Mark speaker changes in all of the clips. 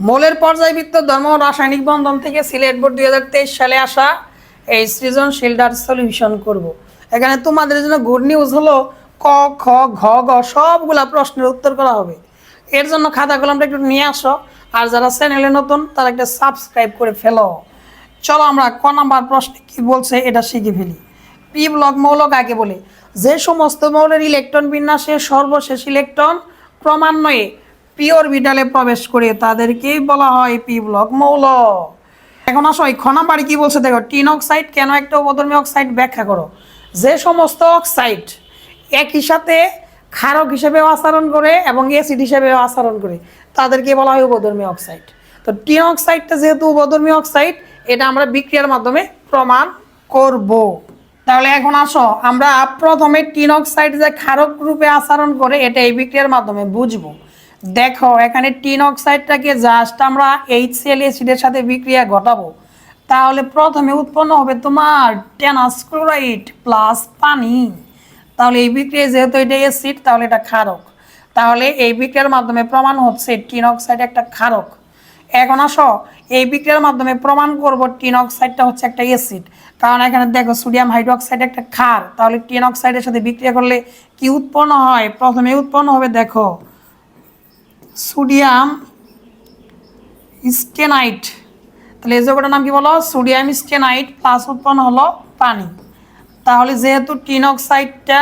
Speaker 1: মৌলের পর্যায়বৃত্ত ধর্ম রাসায়নিক বন্ধন থেকে সিলেট বোর্ড দুই হাজার তেইশ সালে আসা এই সৃজনশীলটার সলিউশন করব। এখানে তোমাদের জন্য গুড নিউজ হলো ক, খ, ঘ, গ সবগুলা প্রশ্নের উত্তর করা হবে। এর জন্য খাতা কলমটা একটু নিয়ে আসো, আর যারা চ্যানেলে নতুন, তারা একটা সাবস্ক্রাইব করে ফেলো। চলো আমরা ক নাম্বার প্রশ্নে কি বলছে এটা শিখে ফেলি। পি ব্লক মৌল কাকে বলে? যে সমস্ত মৌলের ইলেকট্রন বিন্যাসে সর্বশেষ ইলেকট্রন ক্রমান্বয়ে পি অরবিটালে প্রবেশ করে তাদেরকেই বলা হয় পি ব্লক মৌল। এখন আসো, এই খ নাম্বারে কি বলছে দেখো, টিন অক্সাইড কেন একটা উপধর্মী অক্সাইড ব্যাখ্যা করো? যে সমস্ত অক্সাইড একই সাথে ক্ষারক হিসেবেও আচরণ করে এবং অ্যাসিড হিসেবেও আচরণ করে, তাদেরকে বলা হয় উপধর্মী অক্সাইড। তো টিন অক্সাইডটা যেহেতু উপধর্মী অক্সাইড, এটা আমরা বিক্রিয়ার মাধ্যমে প্রমাণ করব। তাহলে এখন আসো, আমরা প্রথমে টিন অক্সাইড যে ক্ষারক রূপে আচরণ করে, এটা এই বিক্রিয়ার মাধ্যমে বুঝব। দেখো, এখানে টিন অক্সাইডটাকে জাস্ট আমরা এইচ সিএল অ্যাসিডের সাথে বিক্রিয়া ঘটাবো। তাহলে প্রথমে উৎপন্ন হবে তোমার টেনাস ক্লোরাইড প্লাস পানি। তাহলে এই বিক্রিয়া যেহেতু এটা অ্যাসিড তাহলে এটা ক্ষারক। তাহলে এই বিক্রিয়ার মাধ্যমে প্রমাণ হচ্ছে টিন অক্সাইড একটা ক্ষারক। এখন আসো, এই বিক্রিয়ার মাধ্যমে প্রমাণ করব টিন অক্সাইডটা হচ্ছে একটা অ্যাসিড কারণ এখানে দেখো সোডিয়াম হাইড্রোক্সাইড একটা ক্ষার। তাহলে টিন অক্সাইডের সাথে বিক্রিয়া করলে কি উৎপন্ন হয়? প্রথমে উৎপন্ন হবে, দেখো সোডিয়াম স্টেনাইট। তাহলে এই জায়গাটার নাম কি বলো? সোডিয়াম স্টেনাইট প্লাস উৎপন্ন হলো পানি। তাহলে যেহেতু টিন অক্সাইডটা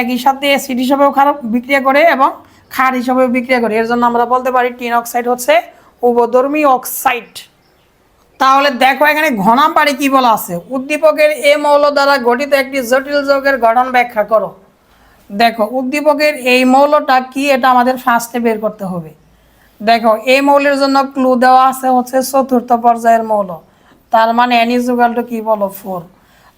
Speaker 1: একই সাথে অ্যাসিড হিসাবেও খারাপ, বিক্রিয়া করে এবং ক্ষার হিসাবেও বিক্রিয়া করে। এর জন্য আমরা বলতে পারি টিন অক্সাইড হচ্ছে উপধর্মী অক্সাইড। তাহলে দেখো এখানে ঘনা পাড়ি কি বলা আছে? উদ্দীপকের এ মৌল দ্বারা গঠিত একটি জটিল যৌগের গঠন ব্যাখ্যা করো। দেখো, উদ্দীপকের এই মৌলটা কি? এটা আমাদের ফার্স্টে বের করতে হবে। দেখো, এই মৌলের জন্য ক্লু দেওয়া আছে হচ্ছে চতুর্থ পর্যায়ের মৌল। তার মানে অ্যানিজুগালটা কি বলো? ফোর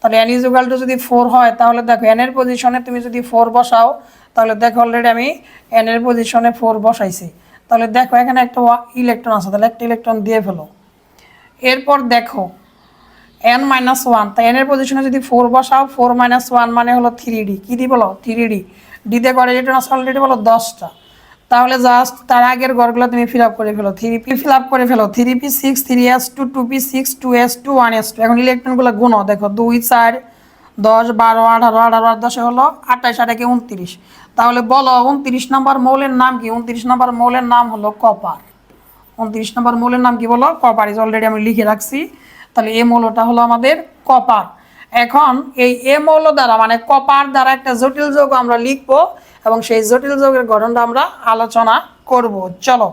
Speaker 1: তাহলে অ্যানিজুগালটা যদি ফোর হয়, তাহলে দেখো এনের পজিশনে তুমি যদি ফোর বসাও, তাহলে দেখো অলরেডি আমি এনের পজিশনে ফোর বসাইছি। তাহলে দেখো, এখানে একটা ইলেকট্রন আছে, তাহলে একটা ইলেকট্রন দিয়ে ফেলো। এরপর দেখো এন মাইনাস ওয়ান তাই এনের পজিশনে যদি ফোর বসাও ফোর মাইনাস ওয়ান মানে হলো থ্রি ডি কী দি বলো? থ্রি ডি ডিতে করে ইলেকট্রন আছে অলরেডি বলো দশটা। তাহলে জাস্ট তার আগের ঘরগুলো তুমি ফিল আপ করে ফেলো। থ্রি পি ফিল আপ করে ফেলো। Three p six three s two two p six two s two one s two এখন ইলেকট্রনগুলো গুণো দেখো, দুই, চার, দশ, বারো, আঠারো আঠারো আর দশে হলো আঠাশ আটাকে উনত্রিশ। তাহলে বলো, উনত্রিশ নম্বর মৌলের নাম কি? উনত্রিশ নম্বর মৌলের নাম হলো কপার উনত্রিশ নম্বর মৌলের নাম কি বলো? কপার ইজ অলরেডি আমি লিখে রাখছি। তাহলে এ মৌলটা হলো আমাদের কপার। এখন এই এ মৌল দ্বারা মানে কপার দ্বারা একটা জটিল যৌগ আমরা লিখব এবং সেই জটিল যোগের গঠনটা আমরা আলোচনা করব। চলো।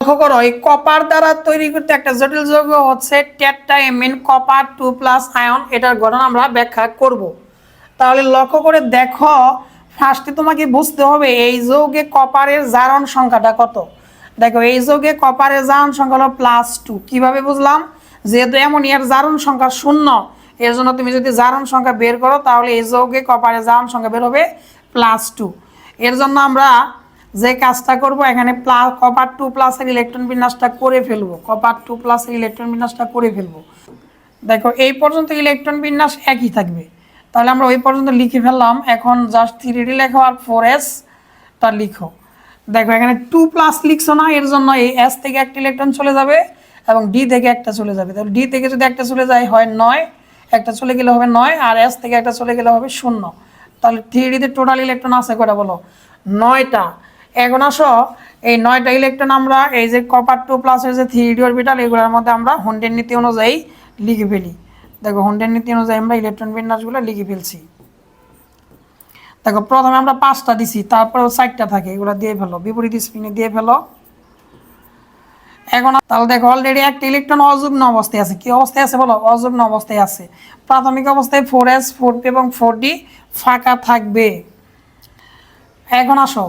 Speaker 1: লক্ষ্য করো, এই কপার দ্বারা তৈরি করতে একটা জটিল যৌগ হচ্ছে tetra ammine copper two plus ion, এটার গঠন আমরা ব্যাখ্যা করব। তাহলে লক্ষ্য করে দেখো ফার্স্টে তোমাকে বুঝতে হবে এই যৌগে কপারের জারণ সংখ্যাটা কত। দেখো, এই যৌগে কপারের জারণ সংখ্যা হলো প্লাস টু কীভাবে বুঝলাম? যেহেতু অ্যামোনিয়ার জারণ সংখ্যা শূন্য এর জন্য তুমি যদি জারণ সংখ্যা বের করো, তাহলে এই যৌগে কপারের জারণ সংখ্যা বের হবে প্লাস টু এর জন্য আমরা যে কাজটা করব, এখানে প্লাস কপার টু প্লাসের ইলেকট্রন বিন্যাসটা করে ফেলব। কপার টু প্লাসের ইলেকট্রন বিন্যাসটা করে ফেলব। দেখো, এই পর্যন্ত ইলেকট্রন বিন্যাস একই থাকবে। তাহলে আমরা ওই পর্যন্ত লিখে ফেললাম। এখন জাস্ট থ্রি ডি লেখো আর ফোর এসটা লিখো। দেখো, এখানে টু প্লাস লিখছো না, এর জন্য এই এস থেকে একটা ইলেকট্রন চলে যাবে। এবং ডি থেকে একটা চলে যাবে। তাহলে ডি থেকে যদি একটা চলে যায়, হয় নয়। একটা চলে গেলে হবে নয় আর এস থেকে একটা চলে গেলে হবে শূন্য। তাহলে থ্রি ডিতে টোটাল ইলেকট্রন আছে কটা বলো? নয়টা। এখন আসো, এই নয়টা ইলেকট্রন আমরা, এই যে কপার টু প্লাসের যে থ্রি ডি অরবিটাল এগুলোর মধ্যে আমরা হুন্ডের নীতি অনুযায়ী লিখে ফেলি। দেখো হুন্ডের নীতি অনুযায়ী আমরা ইলেকট্রন বিন্যাসগুলো লিখে ফেলছি। দেখো, প্রথমে আমরা পাঁচটা দিছি, তারপরেও চারটা থাকে, এগুলো দিয়ে ফেলো, বিপরীত স্পিনে দিয়ে ফেলো। এখন তাহলে দেখো অলরেডি একটা ইলেকট্রন অযুগ্ন অবস্থায় আছে। কি অবস্থায় আছে বলো? অযুগ্ন অবস্থায় আছে। প্রাথমিক অবস্থায় ফোর এস ফোর পি এবং ফোর ডি ফাঁকা থাকবে। এখন আসো।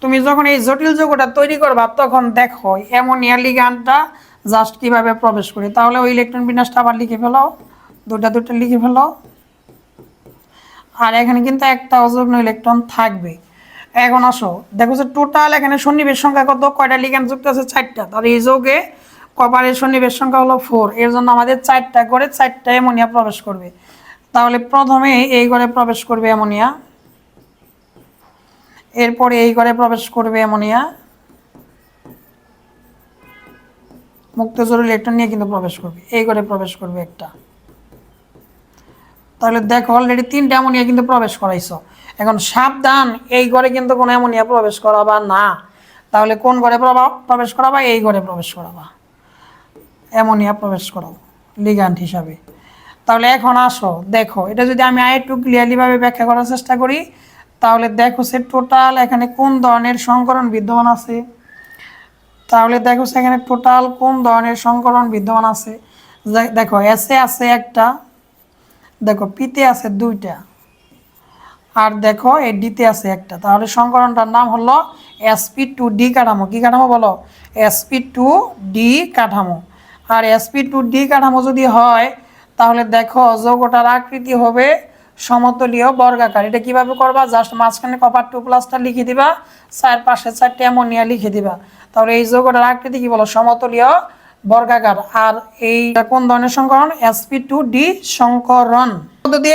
Speaker 1: তুমি যখন এই জটিল যৌগটা তৈরি করবা, তখন দেখো অ্যামোনিয়া লিগানটা জাস্ট কীভাবে প্রবেশ করে। তাহলে ওই ইলেকট্রন বিন্যাসটা আবার লিখে ফেলো দুটা দুটো লিখে ফেলো আর এখানে কিন্তু একটা অযুগ্ন ইলেকট্রন থাকবে। এখন আসো। দেখো যে টোটাল এখানে সন্নিবেশ সংখ্যা কত? কয়টা লিগ্যান্ড যুক্ত আছে? চারটা। তাহলে এই যৌগে কপারের সন্নিবেশ সংখ্যা হলো ফোর এর জন্য আমাদের চারটা করে চারটা অ্যামোনিয়া প্রবেশ করবে। তাহলে প্রথমে এই ঘরে প্রবেশ করবে অ্যামোনিয়া। এরপরে এই ঘরে প্রবেশ করবে অ্যামোনিয়া। মুক্ত জরুরি ইলেকট্রন নিয়ে কিন্তু প্রবেশ করবে। এই ঘরে প্রবেশ করবে একটা। তাহলে দেখো অলরেডি তিনটা অ্যামোনিয়া কিন্তু প্রবেশ করাইছো। এখন সাবধান, এই ঘরে কিন্তু কোনো অ্যামোনিয়া প্রবেশ করাবা না। তাহলে কোন ঘরে প্রবা- প্রবেশ করাবা? এই ঘরে প্রবেশ করাবা। অ্যামোনিয়া প্রবেশ করাবো লিগ্যান্ড হিসাবে। তাহলে এখন আসো, দেখো, এটা যদি আমি আর একটু ক্লিয়ারলিভাবে ব্যাখ্যা করার চেষ্টা করি, তাহলে দেখো সে টোটাল এখানে কোন ধরনের সংকরণ বিদ্যমান আছে? তাহলে দেখো সেখানে টোটাল কোন ধরনের সংকরণ বিদ্যমান আছে? দেখো এসে আছে একটা, দেখো পিতে আছে দুইটা। আর দেখো এ ডিতে আছে একটা। তাহলে সংকরণটার নাম হলো এসপি টু ডি কাঠামো। কি কাঠামো বলো? এসপি টু ডি কাঠামো। আর এসপি টু ডি কাঠামো যদি হয়, তাহলে দেখো যৌগটার আকৃতি হবে সমতলীয় বর্গাকার। এটা কীভাবে করবা? জাস্ট মাঝখানে কপার টু প্লাসটা লিখে দিবা, চার পাশে চারটে অ্যামোনিয়া লিখে দিবা। তাহলে এই যৌগটার আকৃতি কি বলো? সমতলীয় বর্গাকার। আর এই কোন ধরনের সংকরণ? এসপি টু ডি সংকরণ।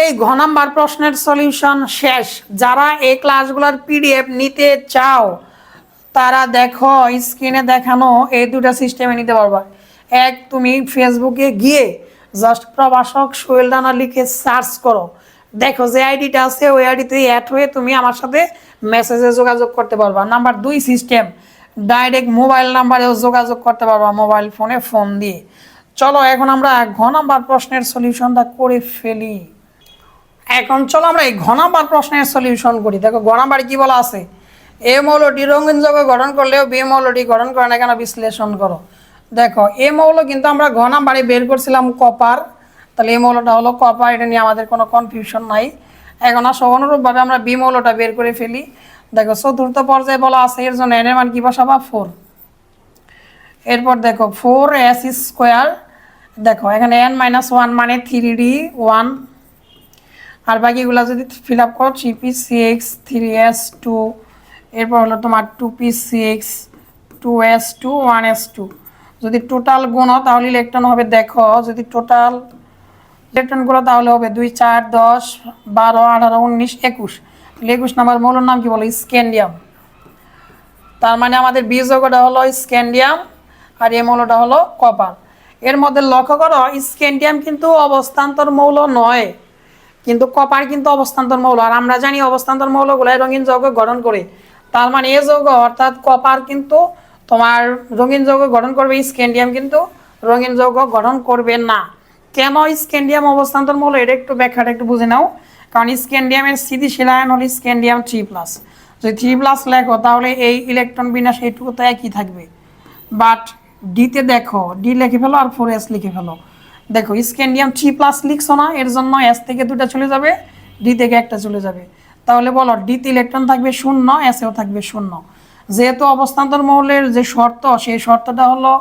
Speaker 1: এই ঘ নাম্বার প্রশ্নের সলিউশন শেষ। যারা এই ক্লাসগুলোর পিডিএফ নিতে চাও, তারা দেখো স্ক্রিনে দেখানো এই দুটো সিস্টেমে নিতে পারবা। এক, তুমি ফেসবুকে গিয়ে জাস্ট প্রভাষক সোহেল রানা লিখে সার্চ করো। দেখো যে আইডিটা আছে, ওই আইডিতে অ্যাড হয়ে তুমি আমার সাথে মেসেজে যোগাযোগ করতে পারবা। নাম্বার দুই সিস্টেম ডাইরেক্ট মোবাইল নাম্বারেও যোগাযোগ করতে পারবা মোবাইল ফোনে ফোন দিয়ে। চলো, এখন আমরা ঘ নাম্বার প্রশ্নের সলিউশনটা করে ফেলি। এখন চলো, আমরা এই ঘ নাম্বার প্রশ্নের সলিউশন করি। দেখো, ঘ নাম্বার কি বলা আছে? এ মৌলটি রঙিন যৌগ গঠন করলেও বি মৌলটি গঠন করে না কেন? বিশ্লেষণ করো। দেখো, এ মৌল কিন্তু আমরা ঘ নাম্বারে বের করছিলাম কপার। তাহলে এই মৌলটা হলো কপার, এটা নিয়ে আমাদের কোনো কনফিউশন নাই। এখন আসো, অনুরূপভাবে আমরা বি মৌলটা বের করে ফেলি। দেখো, চতুর্থ পর্যায়ে বলা আছে, এর জন্য এনের মান কি বসাবা? ফোর এরপর দেখো ফোর এস স্কোয়ার দেখো, এখানে এন মাইনাস ওয়ান মানে থ্রি ডি ওয়ান আর বাকিগুলো যদি ফিল আপ করো three p six three s two এরপর হলো তোমার two p six two s two one s two যদি টোটাল গুণো তাহলে ইলেকট্রন হবে, দেখো, যদি টোটাল ইলেকট্রনগুলো তাহলে হবে দুই, চার, দশ, বারো, আঠারো, উনিশ, একুশ। একুশ নাম্বার মৌলের নাম কি বলো? স্ক্যান্ডিয়াম। তার মানে আমাদের বীজকটা হলো স্ক্যান্ডিয়াম আর এই মৌলটা হলো কপার এর মধ্যে লক্ষ্য করো, স্ক্যান্ডিয়াম কিন্তু অবস্থান্তর মৌল নয়, কিন্তু কপার কিন্তু অবস্থান্তর মৌল। আর আমরা জানি অবস্থান্তর মৌলগুলো রঙিন যৌগ গঠন করে। তার মানে এ যৌগ অর্থাৎ কপার কিন্তু তোমার রঙিন যৌগ গঠন করবে, স্ক্যান্ডিয়াম কিন্তু রঙিন যৌগ গঠন করবে না। কেন স্ক্যান্ডিয়াম অবস্থান্তর মৌল? এটা একটু ব্যাখ্যাটা একটু বুঝে নাও। কারণ স্ক্যান্ডিয়ামের স্থিতিশীল আয়ন হলো স্ক্যান্ডিয়াম থ্রি প্লাস যদি থ্রি প্লাস লেখো, তাহলে এই ইলেকট্রন বিন্যাস এইটুকু তো একই থাকবে। বাট ডিতে দেখো ডি লিখে ফেলো আর ফোর এস লিখে ফেলো। দেখো স্ক্যান্ডিয়াম থ্রি প্লাস লিখছো না, এর জন্য এস থেকে দুটা চলে যাবে ডি থেকে একটা চলে যাবে। তাহলে বলো ডিতে ইলেকট্রন থাকবে শূন্য এসেও থাকবে শূন্য। যেহেতু অবস্থান্তর মৌলের যে শর্ত, সেই শর্তটা হলো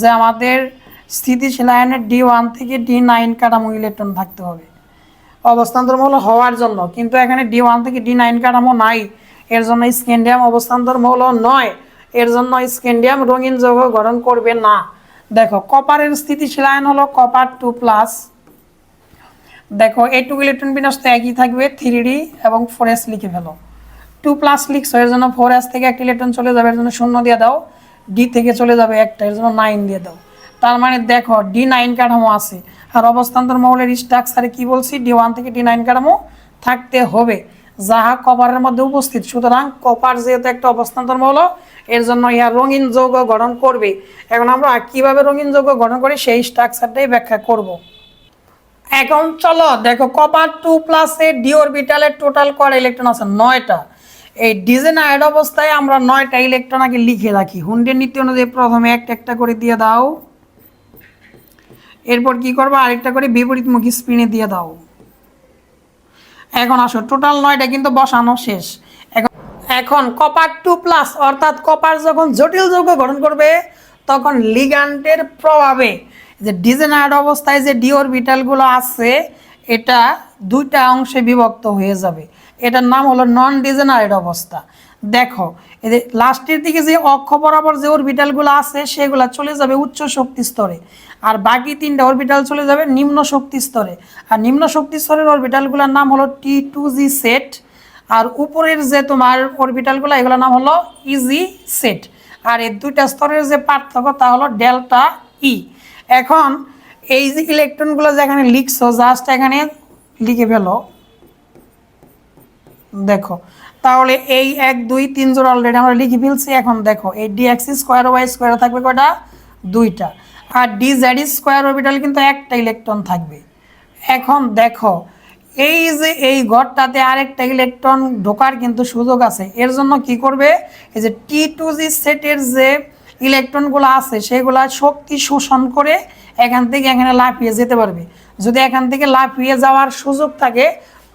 Speaker 1: যে আমাদের স্থিতিশীল আয়নের ডি ওয়ান থেকে ডি নাইন কাঠামো ইলেকট্রন থাকতে হবে। অবস্থান্তর মৌল হওয়ার জন্য। কিন্তু এখানে ডি ওয়ান থেকে ডি নাইন কাঠামো নাই। এর জন্য স্ক্যান্ডিয়াম অবস্থান্তর মৌল নয়। এর জন্য স্ক্যান্ডিয়াম রঙিন যৌগ গঠন করবে না। দেখো, কপারের স্থিতিশীল আয়ন হলো কপার টু প্লাস দেখো, এইটুকু ইলেকট্রন বিন্যাস তো একই থাকবে থ্রি ডি এবং ফোর এস লিখে ফেলো। টু প্লাস লিখছো, এর জন্য ফোর এস থেকে একটা ইলেকট্রন চলে যাবে, এর জন্য শূন্য দিয়ে দাও। ডি থেকে চলে যাবে একটা, এর জন্য নাইন দিয়ে দাও। তার মানে দেখো ডি নাইন কাঠামো আছে। আর অবস্থান্তর মৌলের স্ট্রাকচারে কি বলছি? ডি ওয়ান থেকে ডি নাইন কাঠামো থাকতে হবে। যাহা কপারের মধ্যে উপস্থিত। সুতরাং কপার যেহেতু একটা অবস্থান্তর মৌল এর জন্য ইহা রঙিন যৌগ গঠন করবে। এখন আমরা কীভাবে রঙিন যৌগ গঠন করি সেই স্ট্রাকচারটাই ব্যাখ্যা করব। এখন চলো দেখো, কপার টু প্লাসে ডি অরবিটালের টোটাল কয়টা ইলেকট্রন আছে? নয়টা এই ডিজেনায়েড অবস্থায় আমরা নয়টা ইলেকট্রন আগে লিখে রাখি। হুন্ডের নীতি অনুযায়ী প্রথমে একটা একটা করে দিয়ে দাও। এরপর কি করব? আরেকটা করে বিপরীতমুখী স্পিনে দিয়ে দাও। এখন আসো টোটাল নয়টা কিন্তু বসানো শেষ। এখন কপার টু প্লাস অর্থাৎ কপার যখন জটিল যৌগ গঠন করবে, তখন লিগান্টের প্রভাবে যে ডিজেনায়েড অবস্থায় যে ডি অরবিটালগুলো আছে, এটা দুইটা অংশে বিভক্ত হয়ে যাবে। এটার নাম হলো নন ডিজেনারেড অবস্থা। দেখো এদের লাস্টের দিকে যে অক্ষ বরাবর যে অরবিটালগুলো আছে, সেগুলো চলে যাবে উচ্চ শক্তি স্তরে। আর বাকি তিনটা অরবিটাল চলে যাবে নিম্ন শক্তি স্তরে। আর নিম্ন শক্তি স্তরের অরবিটালগুলোর নাম হলো টি টু জি সেট আর উপরের যে তোমার অরবিটালগুলো এগুলোর নাম হলো ইজি সেট আর এই দুইটা স্তরের যে পার্থক্য, তা হলো ডেল্টা ই এখন এই যে ইলেকট্রনগুলো যেখানে লিখছো জাস্ট এখানে লিখে ফেলো। দেখো, তাহলে এই এক, দুই, তিন জোড়া অলরেডি আমরা লিখে ফেলছি। এখন দেখো, এই d x square y square থাকবে কয়টা? দুইটা। আর ডি জেড স্কোয়ার অরবিটাল কিন্তু একটা ইলেকট্রন থাকবে। এখন দেখো, এই যে এই ঘরটাতে আরেকটা ইলেকট্রন ঢোকার কিন্তু সুযোগ আছে। এর জন্য কি করবে? এই যে টি টু জি সেটের যে ইলেকট্রনগুলো আছে, সেগুলা শক্তি শোষণ করে এখান থেকে এখানে লাফিয়ে যেতে পারবে। যদি এখান থেকে লাফিয়ে যাওয়ার সুযোগ থাকে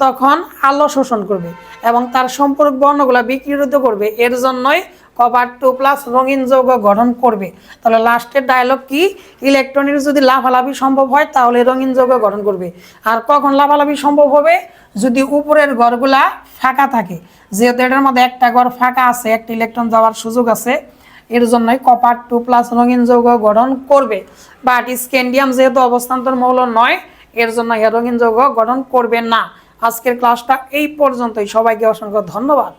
Speaker 1: তখন আলো শোষণ করবে এবং তার সম্পর্ক বর্ণগুলো বিকৃত করবে। এর জন্যই কপার টু প্লাস রঙিন যৌগ গঠন করবে। তাহলে লাস্টের ডায়লগ কি? ইলেকট্রনের যদি লাফালাফি সম্ভব হয়, তাহলে রঙিন যৌগ গঠন করবে। আর কখন লাফালাফি সম্ভব হবে? যদি উপরের ঘরগুলা ফাঁকা থাকে, যেহেতু এটার মধ্যে একটা ঘর ফাঁকা আছে, একটা ইলেকট্রন যাওয়ার সুযোগ আছে, এর জন্যই কপার টু প্লাস রঙিন যৌগ গঠন করবে। বাট স্ক্যান্ডিয়াম যেহেতু অবস্থান্তর মৌল নয়, এর জন্য রঙিন যৌগ গঠন করবে না। আজকের ক্লাসটা এই পর্যন্তই। সবাইকে অসংখ্য ধন্যবাদ।